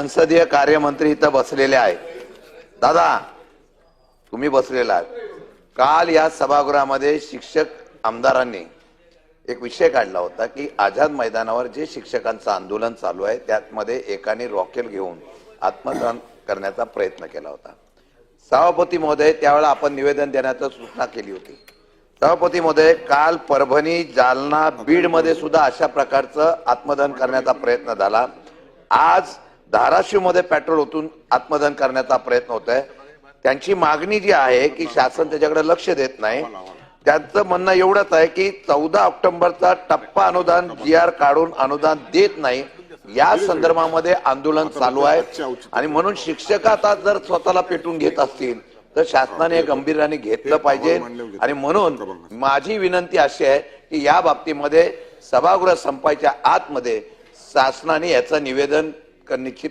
संसदीय कार्यमंत्री इथं बसलेले आहेत. दादा तुम्ही बसलेला आहात. काल या सभागृहामध्ये शिक्षक आमदारांनी एक विषय काढला होता की आझाद मैदानावर जे शिक्षकांचं आंदोलन चालू आहे त्यातमध्ये एकाने रॉकेल घेऊन आत्मदान करण्याचा प्रयत्न केला होता. सभापती महोदय त्यावेळेला आपण निवेदन देण्याचं सूचना केली होती. सभापती महोदय काल परभणी जालना बीडमध्ये सुद्धा अशा प्रकारचं आत्मदहन करण्याचा प्रयत्न झाला. आज धाराशिवमध्ये पेट्रोल ओतून आत्मदहन करण्याचा प्रयत्न होत आहे त्यांची मागणी जी आहे की शासन त्याच्याकडे लक्ष देत नाही. त्यांचं म्हणणं एवढंच आहे की चौदा ऑक्टोबरचा टप्पा अनुदान जी आर काढून अनुदान देत नाही. या संदर्भामध्ये आंदोलन चालू आहे. आणि म्हणून शिक्षक आता जर स्वतःला पेटून घेत असतील तर शासनाने गंभीराने घेतलं पाहिजे. आणि म्हणून माझी विनंती अशी आहे की या बाबतीमध्ये सभागृह संपायच्या आतमध्ये शासनाने याचं निवेदन करण्याची